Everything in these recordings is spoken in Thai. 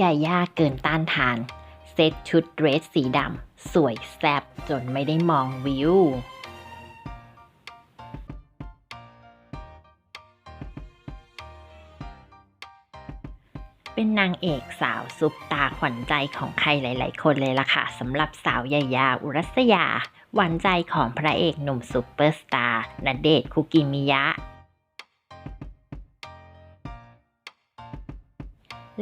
ยาย่าเกินต้านทาน เซตชุดเดรสสีดำ สวยแซ่บจนไม่ได้มองวิว เป็นนางเอกสาวซุปตาขวัญใจของใครหลาย ๆ คนเลยล่ะค่ะสำหรับสาวยายาอุรัสยา หวานใจของพระเอกหนุ่มซุปเปอร์สตาร์ณเดชคุกิมิยะ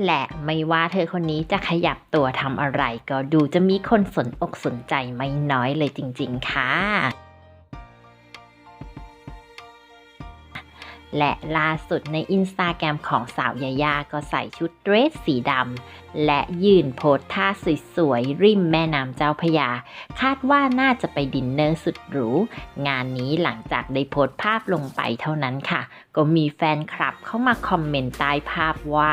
และไม่ว่าเธอคนนี้จะขยับตัวทำอะไร ก็ดูจะมีคนสนอกสนใจไม่น้อยเลยจริง ๆ ค่ะ และล่าสุดในอินสตาแกรมของสาวยายาก็ใส่ชุดเดรสสีดำและยืนโพสท่าสวยๆ ริมแม่น้ำเจ้าพยา คาดว่าน่าจะไปดินเนอร์สุดหรู งานนี้หลังจากได้โพสภาพลงไปเท่านั้นค่ะ ก็มีแฟนคลับเข้ามาคอมเมนต์ใต้ภาพว่า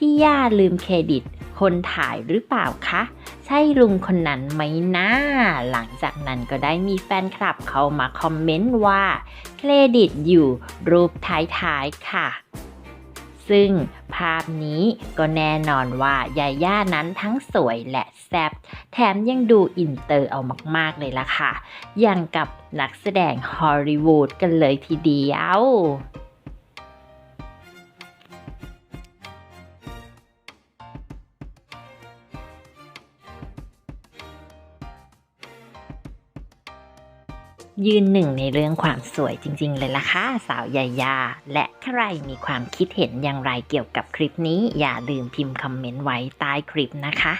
พี่ย่าลืมเครดิต คนถ่ายหรือเปล่าคะ ใช่ลุงคนนั้นไหมนะ หลังจากนั้นก็ได้มีแฟนคลับเข้ามาคอมเมนต์ว่า เครดิตอยู่รูปท้ายๆค่ะซึ่งภาพนี้ก็แน่นอนว่ายาย่านั้นทั้งสวยและแซ่บแถมยังดูอินเตอร์เอามากๆเลยล่ะค่ะ อย่างกับนักแสดงฮอลลีวูดกันเลยทีเดียว ยืนหนึ่งในเรื่องความสวยจริง ๆ เลยล่ะค่ะสาวยายา และใครมีความคิดเห็นอย่างไรเกี่ยวกับคลิปนี้ อย่าลืมพิมพ์คอมเมนต์ไว้ใต้คลิปนะคะ